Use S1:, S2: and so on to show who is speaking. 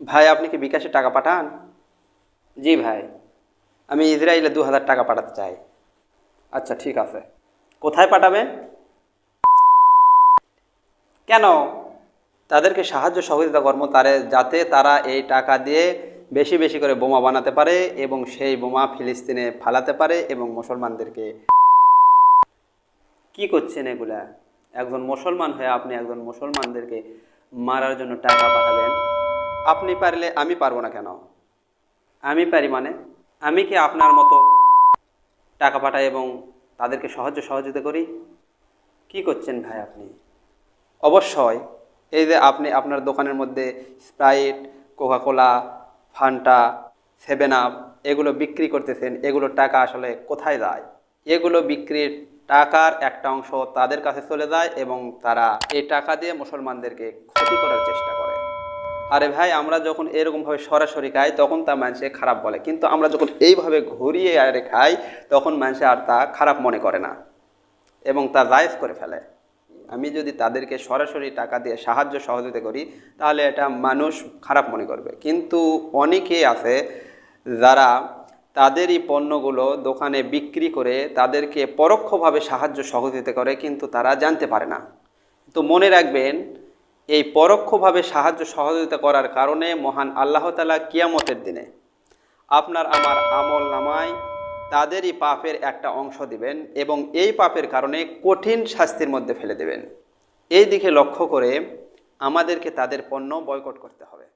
S1: ভাই আপনি কি বিকাশে টাকা পাঠান? জি ভাই। আমি ইসরায়েলে দু হাজার টাকা পাঠাতে চাই। আচ্ছা ঠিক আছে। কোথায় পাঠাবেন? কেন? তাদেরকে সাহায্য সহযোগিতা কর্ম তারে যাতে তারা এই টাকা দিয়ে বেশি বেশি করে বোমা বানাতে পারে এবং সেই বোমা ফিলিস্তিনে ফালাতে পারে এবং মুসলমানদেরকে কি করছেন এগুলা? একজন মুসলমান হয়ে আপনি একজন মুসলমানদেরকে মারার জন্য টাকা পাঠাবেন? আপনি পারলে আমি পারব না কেন? আমি পারি মানে? আমি কি আপনার মতো টাকা পাঠাই এবং তাদেরকে সাহায্য সহযোগিতা করি? কি করছেন ভাই আপনি? অবশ্যই, এই যে আপনি আপনার দোকানের মধ্যে Sprite, Coca Cola, Fanta, seven up, এগুলো বিক্রি করতেছেন এগুলোর টাকা আসলে কোথায় যায়? এগুলো বিক্রির টাকার একটা অংশ তাদের কাছে চলে যায় এবং তারা এই টাকা দিয়ে মুসলমানদেরকে ক্ষতি করার চেষ্টা করে। আরে ভাই, আমরা যখন এরকমভাবে সরাসরি খাই, তখন তা মানুষে খারাপ বলে। কিন্তু আমরা যখন এইভাবে ঘুরিয়ে আরে খাই, তখন মানুষে আর তা খারাপ মনে করে না এবং তা জায়েজ করে ফেলে। আমি যদি তাদেরকে সরাসরি টাকা দিয়ে সাহায্য সহযোগিতা করি, তাহলে এটা মানুষ খারাপ মনে করবে। কিন্তু অনেকেই আছে যারা তাদেরই পণ্যগুলো দোকানে বিক্রি করে তাদেরকে পরোক্ষভাবে সাহায্য সহযোগিতা করে, কিন্তু তারা জানতে পারে না। তো মনে রাখবেন এই পরোক্ষভাবে সাহায্য সহযোগিতা করার কারণে মহান আল্লাহ তালা কিয়ামতের দিনে আপনার আমার আমল নামায় তাদেরই পাপের একটা অংশ দিবেন এবং এই পাপের কারণে কঠিন শাস্তির মধ্যে ফেলে দেবেন। এই দিকে লক্ষ্য করে আমাদেরকে তাদের পণ্য বয়কট করতে হবে।